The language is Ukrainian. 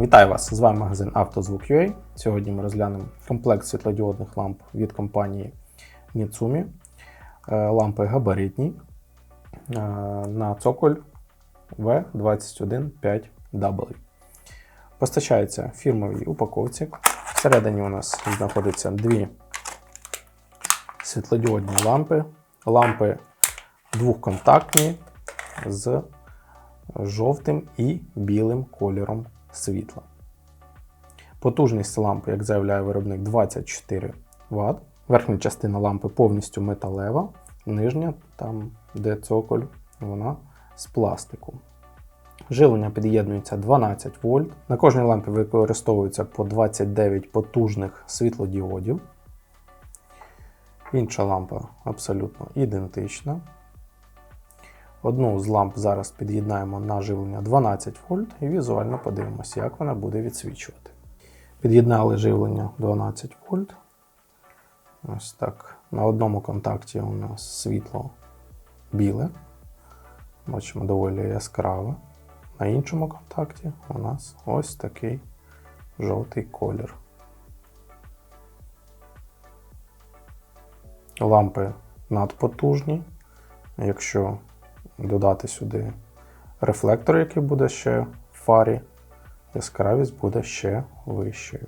Вітаю вас! З вами магазин «Автозвук.UA». Сьогодні ми розглянемо комплект світлодіодних ламп від компанії Mitsumi. Е, Лампи габаритні е, на цоколь V215W. Постачається в фірмовій упаковці. Всередині у нас знаходяться дві світлодіодні лампи. Лампи двохконтактні з жовтим і білим кольором світла. Потужність лампи, як заявляє виробник, 24 Вт. Верхня частина лампи повністю металева, нижня, там де цоколь, вона з пластику. Живлення під'єднується 12 вольт. На кожній лампі використовується по 29 потужних світлодіодів. Інша лампа абсолютно ідентична. Одну з ламп зараз під'єднаємо на живлення 12 вольт і візуально подивимося, як вона буде відсвічувати. Під'єднали живлення 12 вольт. Ось так. На одному контакті у нас світло біле. Бачимо доволі яскраве. На іншому контакті у нас ось такий жовтий колір. Лампи надпотужні. Якщо додати сюди рефлектор, який буде ще в фарі, яскравість буде ще вищою.